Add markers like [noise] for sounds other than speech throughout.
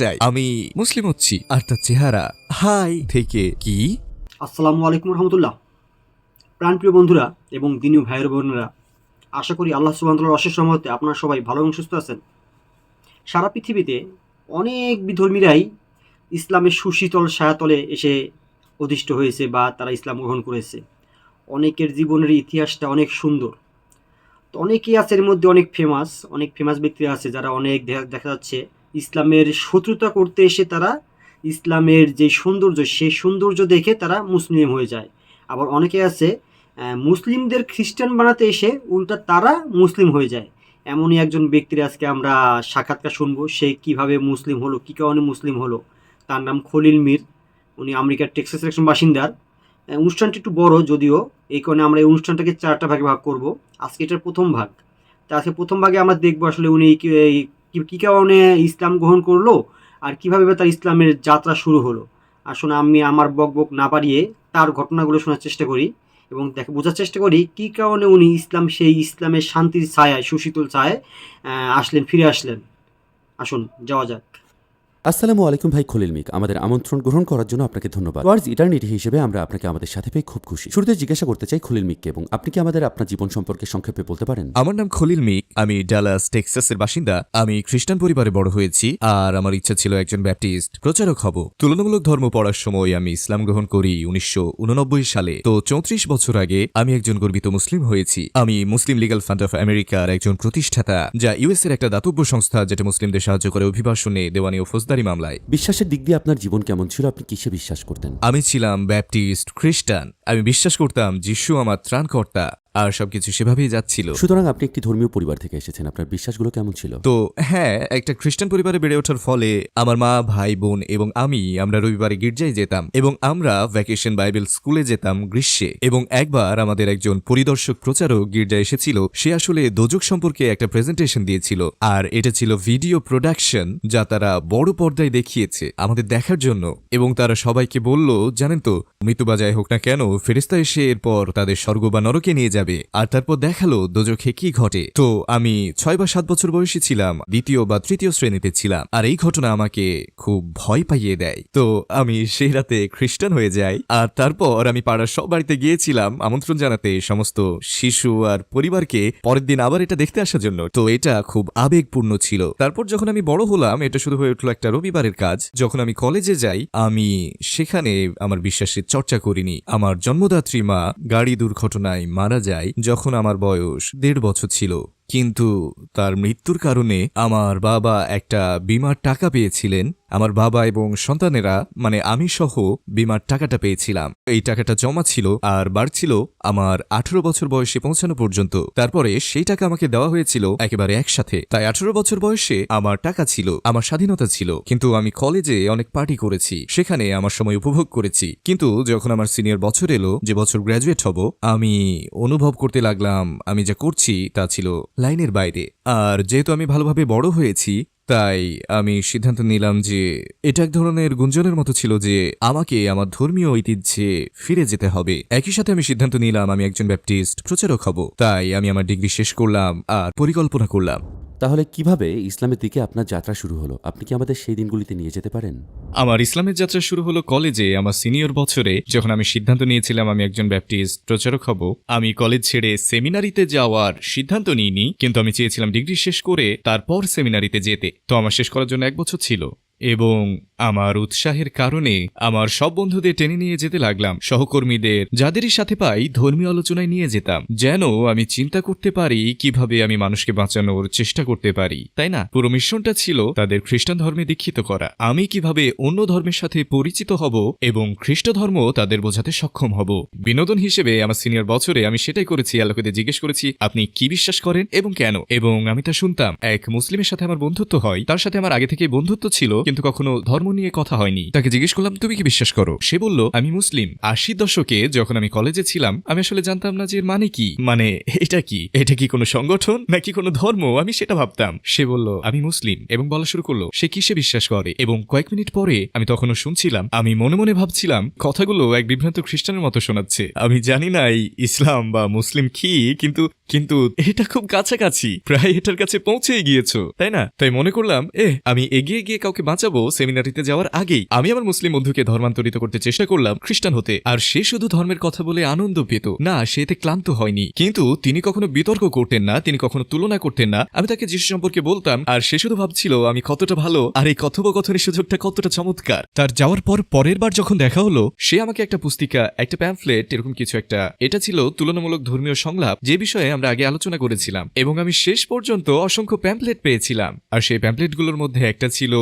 চাই আমি মুসলিম হচ্ছি, আর তার চেহারা, হাই, থেকে কি? আসসালামু আলাইকুম রহমতুল্লাহ। প্রাণপ্রিয় বন্ধুরা এবং দিনীয় ভাইয়ের বোনেরা, আশা করি আল্লাহ সুবাহতাল্লার অশেষ রহমতে আপনারা সবাই ভালো এবং সুস্থ আছেন। সারা পৃথিবীতে অনেক বিধর্মীরাই ইসলামের সুশীতল সায়াতলে এসে অধিষ্ঠ হয়েছে বা তারা ইসলাম গ্রহণ করেছে। অনেকের জীবনের ইতিহাসটা অনেক সুন্দর। তো অনেকেই আছে এর মধ্যে অনেক ফেমাস অনেক ফেমাস ব্যক্তি আছে যারা অনেক দেখা যাচ্ছে ইসলামের শত্রুতা করতে এসে তারা ইসলামের যে সৌন্দর্য সেই সৌন্দর্য দেখে তারা মুসলিম হয়ে যায়। আবার অনেকে আছে মুসলিমদের খ্রিস্টান বানাতে এসে উল্টা তারা মুসলিম হয়ে যায়। এমনই একজন ব্যক্তির আজকে আমরা সাক্ষাৎকার শুনব, সে কীভাবে মুসলিম হলো, কী কারণে মুসলিম হলো। তার নাম খলিল মির, উনি আমেরিকার টেক্সাসের একজন বাসিন্দার। অনুষ্ঠানটি একটু বড়, যদিও এই কারণে আমরা এই অনুষ্ঠানটাকে চারটা ভাগে ভাগ করব। আজকে এটার প্রথম ভাগ। তা আজকে প্রথম ভাগে আমরা দেখব আসলে উনি কি- কারণে ইসলাম গ্রহণ করল আর কীভাবে তার ইসলামের যাত্রা শুরু হলো? আসলে আমি আমার বক বক না পারিয়ে তার ঘটনাগুলো শোনার চেষ্টা করি এবং দেখে, বোঝার চেষ্টা করি কী কারণে উনি ইসলাম, সেই ইসলামের শান্তির ছায়ায়, সুশীতল ছায়ায় আসলেন, ফিরে আসলেন। আসুন, যাওয়া যাক। আসসালামু আলাইকুম ভাই খলিল মিক। আমাদের আমন্ত্রণ গ্রহণ করার জন্য আপনাকে ধন্যবাদ। ওয়ার্ডস ইটার্নিটি হিসেবে আমরা আপনাকে আমাদের সাথে পেয়ে খুব খুশি। শুরুতে জিজ্ঞাসা করতে চাই খলিল মিককে এবং আপনি কি আমাদের আপনার জীবন সম্পর্কে সংক্ষেপে বলতে পারেন? আমার নাম খলিল মিক। আমি ডালাস, টেক্সাসের বাসিন্দা। আমি খ্রিস্টান পরিবারে বড় হয়েছি আর আমার ইচ্ছা ছিল একজন ব্যাপটিস্ট। প্রচারক হব। তুলনামূলক ধর্ম পড়ার সময় আমি ইসলাম গ্রহণ করি উনিশশো উননব্বই সালে। তো চৌত্রিশ বছর আগে আমি একজন গর্বিত মুসলিম হয়েছি। আমি মুসলিম লিগাল ফান্ড অফ আমেরিকার একজন প্রতিষ্ঠাতা, যা ইউএস এর একটা দাতব্য সংস্থা, যেটা মুসলিমদের সাহায্য করে অভিবাসনে দেওয়ানি ও ফৌজদারি মামলায়। বিশ্বাসের দিক দিয়ে আপনার জীবন কেমন ছিল? আপনি কিসে বিশ্বাস করতেন? আমি ছিলাম ব্যাপটিস্ট খ্রিস্টান। আমি বিশ্বাস করতাম যিশু আমার ত্রাণকর্তা। আর সবকিছু সেভাবেই যাচ্ছিল। সুতরাং আপনি একটি ধর্মীয় পরিবার থেকে এসেছেন। আপনার বিশ্বাসগুলো কেমন ছিল? তো হ্যাঁ একটা খ্রিস্টান পরিবারে বেড়ে ওঠার ফলে আমার মা ভাই বোন এবং আমি আমরা রবিবারে গির্জায় যেতাম এবং আমরা ভ্যাকেশন বাইবেল স্কুলে যেতাম গ্রীষ্মে এবং একবার আমাদের একজন পরিদর্শক প্রচারক গির্জায় এসেছিল। সে আসলে দোজক সম্পর্কে একটা প্রেজেন্টেশন দিয়েছিল আর এটা ছিল ভিডিও প্রোডাকশন যা তারা বড় পর্দায় দেখিয়েছে আমাদের দেখার জন্য এবং তারা সবাইকে বলল জানেন তো মৃত্যু বা যাই হোক না কেন ফেরেস্তা এসে এরপর তাদের স্বর্গ বা নরকে নিয়ে যাবে আর তারপর দেখাল দোজখে কি ঘটে। তো আমি ছয় বা সাত বছর বয়সী ছিলাম, দ্বিতীয় বা তৃতীয় শ্রেণীতে ছিলাম, আর এই ঘটনা আমাকে খুব ভয় পাইয়ে দেয়। তো আমি সেই রাতে খ্রিস্টান হয়ে যাই, আর তারপর আমি পাড়ার সব বাড়িতে গিয়েছিলাম আমন্ত্রণ জানাতে সমস্ত শিশু আর পরিবারকে পরের দিন আবার এটা দেখতে আসার জন্য। তো এটা খুব আবেগপূর্ণ ছিল। তারপর যখন আমি বড় হলাম, এটা শুধু হয়ে উঠল একটা রবিবারের কাজ। যখন আমি কলেজে যাই, আমি সেখানে আমার বিশ্বাসের চর্চা করিনি। আমার জন্মদাত্রী মা গাড়ি দুর্ঘটনায় মারা যায় যখন আমার বয়স দেড় বছর ছিল। কিন্তু তার মৃত্যুর কারণে আমার বাবা একটা বিমার টাকা পেয়েছিলেন আমার বাবা এবং সন্তানেরা মানে আমি সহ বিমার টাকাটা পেয়েছিলাম। এই টাকাটা জমা ছিল আর বাড়ছিল আমার আঠেরো বছর বয়সে পৌঁছানো পর্যন্ত। তারপরে সেই টাকা আমাকে দেওয়া হয়েছিল একেবারে একসাথে। তাই আঠারো বছর বয়সে আমার টাকা ছিল, আমার স্বাধীনতা ছিল। কিন্তু আমি কলেজে অনেক পার্টি করেছি, সেখানে আমার সময় উপভোগ করেছি। কিন্তু যখন আমার সিনিয়র বছর এলো, যে বছর গ্র্যাজুয়েট হব, আমি অনুভব করতে লাগলাম, আমি যা করছি তা ছিল লাইনের বাইরে। আর যেহেতু আমি ভালোভাবে বড় হয়েছি তাই আমি সিদ্ধান্ত নিলাম যে এটা এক ধরনের গুঞ্জনের মতো ছিল যে আমাকে আমার ধর্মীয় ঐতিহ্যে ফিরে যেতে হবে। একই সাথে আমি সিদ্ধান্ত নিলাম আমি একজন ব্যাপটিস্ট, প্রচারক হব। তাই আমি আমার ডিগ্রি শেষ করলাম আর পরিকল্পনা করলাম। তাহলে কীভাবে ইসলামের দিকে আপনার যাত্রা শুরু হলো? আপনি কি আমাদের সেই দিনগুলিতে নিয়ে যেতে পারেন? আমার ইসলামের যাত্রা শুরু হলো কলেজে, আমার সিনিয়র বছরে। যখন আমি সিদ্ধান্ত নিয়েছিলাম আমি একজন ব্যাপটিস্ট প্রচারক হব, আমি কলেজ ছেড়ে সেমিনারিতে যাওয়ার সিদ্ধান্ত নিইনি, কিন্তু আমি চেয়েছিলাম ডিগ্রি শেষ করে তারপর সেমিনারিতে যেতে। তো আমার শেষ করার জন্য এক বছর ছিল। এবং আমার উৎসাহের কারণে আমার সব বন্ধুদের টেনে নিয়ে যেতে লাগলাম। সহকর্মীদের, যাদেরই সাথে পাই, ধর্মীয় আলোচনায় নিয়ে যেতাম। যেন আমি চিন্তা করতে পারি, কীভাবে আমি মানুষকে বাঁচানোর চেষ্টা করতে পারি। তাই না? পুরো মিশনটা ছিল তাদের খ্রিস্টান ধর্মে দীক্ষিত করা। আমি কীভাবে অন্য ধর্মের সাথে পরিচিত হব এবং খ্রিস্ট ধর্ম তাদের বোঝাতে সক্ষম হব? বিনোদন হিসেবে আমার সিনিয়র বছরে আমি সেটাই করেছি আলোকেদের জিজ্ঞেস করেছি, আপনি কি বিশ্বাস করেন এবং কেন? এবং আমি তা শুনতাম। এক মুসলিমের সাথে আমার বন্ধুত্ব হয়। তার সাথে আমার আগে থেকে বন্ধুত্ব ছিল কিন্তু কখনো ধর্ম নিয়ে কথা হয়নি। তাকে জিজ্ঞেস করলাম, তুমি কি বিশ্বাস করো? সে বলল, আমি মুসলিম। আশির দশকে যখন আমি কলেজে ছিলাম, আমি আসলে জানতাম না যে এর মানে কি। মানে এটা কি? এটা কি কোনো সংগঠন নাকি কোনো ধর্ম? আমি সেটা ভাবতাম। সে বলল, আমি মুসলিম। এবং বলা শুরু করল, সে কিসে বিশ্বাস করে? এবং কয়েক মিনিট পরে আমি তখনও শুনছিলাম, আমি মনে মনে ভাবছিলাম, কথাগুলো এক বিভ্রান্ত খ্রিস্টানের মতো শোনাচ্ছে। আমি জানি না এই ইসলাম বা মুসলিম কি, কিন্তু কিন্তু এটা খুব কাছাকাছি। প্রায় এটার কাছে পৌঁছে গিয়েছো, তাই না? তাই মনে করলাম এ আমি এগিয়ে গিয়ে কাউকে বাঁচাতে বাঁচাবো সেমিনারিতে যাওয়ার আগেই। আমি আমার মুসলিম বন্ধুকে ধর্মান্তরিত করতে চেষ্টা করলাম খ্রিস্টান হতে। আর সে শুধু ধর্মের কথা বলে আনন্দ পেত। না, সে এতে ক্লান্ত হয়নি। কিন্তু তিনি কখনো বিতর্ক করতেন না, তিনি কখনো তুলনা করতেন না। আমি তাকে যিশু সম্পর্কে বলতাম, আর সে শুধু ভাবছিল, আমি কতটা ভালো, আর এই কথোপকথনের সুযোগটা কতটা চমৎকার। তার যাওয়ার পর পরের বার যখন দেখা হলো, সে আমাকে একটা পুস্তিকা, একটা প্যাম্ফলেট, এরকম কিছু একটা, এটা ছিল তুলনামূলক ধর্মীয় সংলাপ, যে বিষয়ে আমরা আগে আলোচনা করেছিলাম। এবং আমি শেষ পর্যন্ত অসংখ্য প্যাম্পলেট পেয়েছিলাম। আর সেই প্যাম্পলেটগুলোর মধ্যে একটা ছিল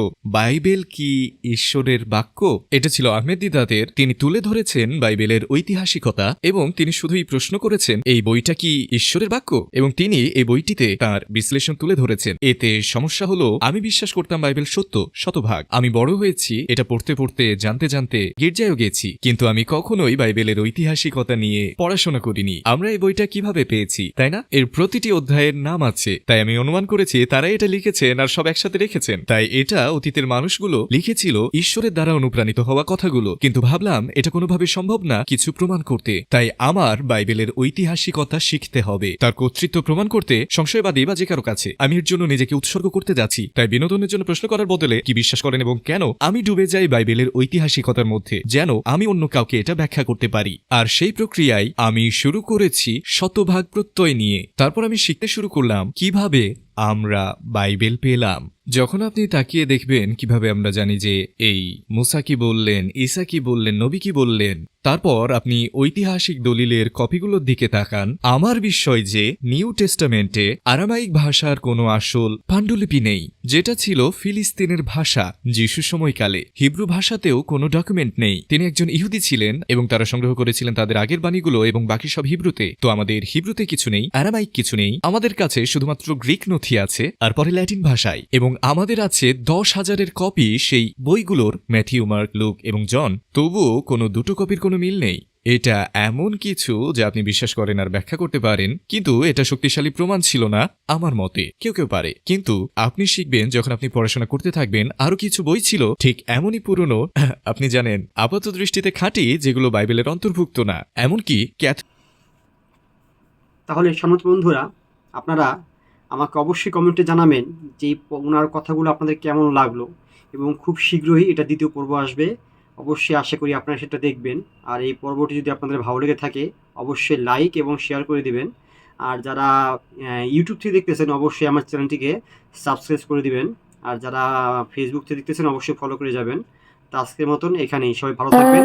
বাইবেল কি ঈশ্বরের বাক্য? এটা ছিল আহমেদ দিদাতের তিনি তুলে ধরেছেন বাইবেলের ঐতিহাসিকতা এবং তিনি শুধুই প্রশ্ন করেছেন, এই বইটা কি ঈশ্বরের বাক্য? এবং তিনি এই বইটিতে তার বিশ্লেষণ তুলে ধরেছেন, এতে সমস্যা হলো, আমি বিশ্বাস করতাম বাইবেল সত্য, শতভাগ। আমি বড় হয়েছি, এটা পড়তে পড়তে, জানতে জানতে গির্জায়ও গেছি। কিন্তু আমি কখনোই বাইবেলের ঐতিহাসিকতা নিয়ে পড়াশোনা করিনি। আমরা এই বইটা কীভাবে পেয়েছি, তাই না? এর প্রতিটি অধ্যায়ের নাম আছে। তাই আমি অনুমান করেছি, তারাই এটা লিখেছেন আর সব একসাথে রেখেছেন। তাই এটা অতীতের মানুষগুলো লিখেছিল, ঈশ্বরের দ্বারা অনুপ্রাণিত হওয়া কথাগুলো। কিন্তু ভাবলাম, এটা কোনোভাবে সম্ভব না, কিছু প্রমাণ করতে। তাই আমার বাইবেলের ঐতিহাসিকতা শিখতে হবে। তার কর্তৃত্ব প্রমাণ করতে সংশয়বাদী বা যে কারও কাছে। আমি এর জন্য নিজেকে উৎসর্গ করতে যাচ্ছি। তাই বিনোদনের জন্য প্রশ্ন করার বদলে কি বিশ্বাস করেন এবং কেন আমি ডুবে যাই বাইবেলের ঐতিহাসিকতার মধ্যে, যেন আমি অন্য কাউকে এটা ব্যাখ্যা করতে পারি? আর সেই প্রক্রিয়ায় আমি শুরু করেছি শতভাগ প্রত্যয় নিয়ে। তারপর আমি শিখতে শুরু করলাম, কীভাবে আমরা বাইবেল পেলাম। যখন আপনি তাকিয়ে দেখবেন কীভাবে আমরা জানি যে এই মুসা কি বললেন, ঈসা কি বললেন, নবী কি বললেন তারপর আপনি ঐতিহাসিক দলিলের কপিগুলোর দিকে তাকান। আমার বিষয় যে নিউ টেস্টামেন্টে আরামাইক ভাষার কোনো আসল পাণ্ডুলিপি নেই। যেটা ছিল ফিলিস্তিনের ভাষা যিশু সময়কালে। হিব্রু ভাষাতেও কোনো ডকুমেন্ট নেই। তিনি একজন ইহুদি ছিলেন এবং তারা সংগ্রহ করেছিলেন তাদের আগের বাণীগুলো এবং বাকি সব হিব্রুতে। তো আমাদের হিব্রুতে কিছু নেই, আরামাইক কিছু নেই। আমাদের কাছে শুধুমাত্র গ্রিক নথি আছে আর পরে ল্যাটিন ভাষায়। এবং আমাদের আছে দশ হাজারের কপি সেই বইগুলোর, ম্যাথিউ, মার্ক, লুক এবং জন। তবুও কোনো দুটো কপির কোনো মিল নেই। এটা এমন কিছু যা আপনি বিশ্বাস করেন আর ব্যাখ্যা করতে পারেন, কিন্তু এটা শক্তিশালী প্রমাণ ছিল না আমার মতে। কেউ কেউ পারে, কিন্তু আপনি শিখবেন যখন আপনি পড়াশোনা করতে থাকবেন আরও কিছু বই ছিল, ঠিক এমনই পুরনো, [clears throat] আপনি জানেন, আপাত দৃষ্টিতে খাঁটি, যেগুলো বাইবেলের অন্তর্ভুক্ত না। এমনকি ক্যাথ তাহলে সমাজ বন্ধুরা, আপনারা আমাকে অবশ্যই কমেন্টে জানাবেন যে ওনার কথাগুলো আপনাদের কেমন লাগল, এবং খুব শীঘ্রই এটা দ্বিতীয় পর্ব আসবে। অবশ্যই আশা করি আপনারা সেটা দেখবেন। আর এই পর্বটি যদি আপনাদের ভালো লেগে থাকে অবশ্যই লাইক এবং শেয়ার করে দিবেন। আর যারা ইউটিউব থেকে দেখতেছেন অবশ্যই আমার চ্যানেলটিকে সাবস্ক্রাইব করে দিবেন। আর যারা ফেসবুক থেকে দেখতেছেন অবশ্যই ফলো করে যাবেন। তো আজকের মতন এখানেই সবাই ভালো থাকবেন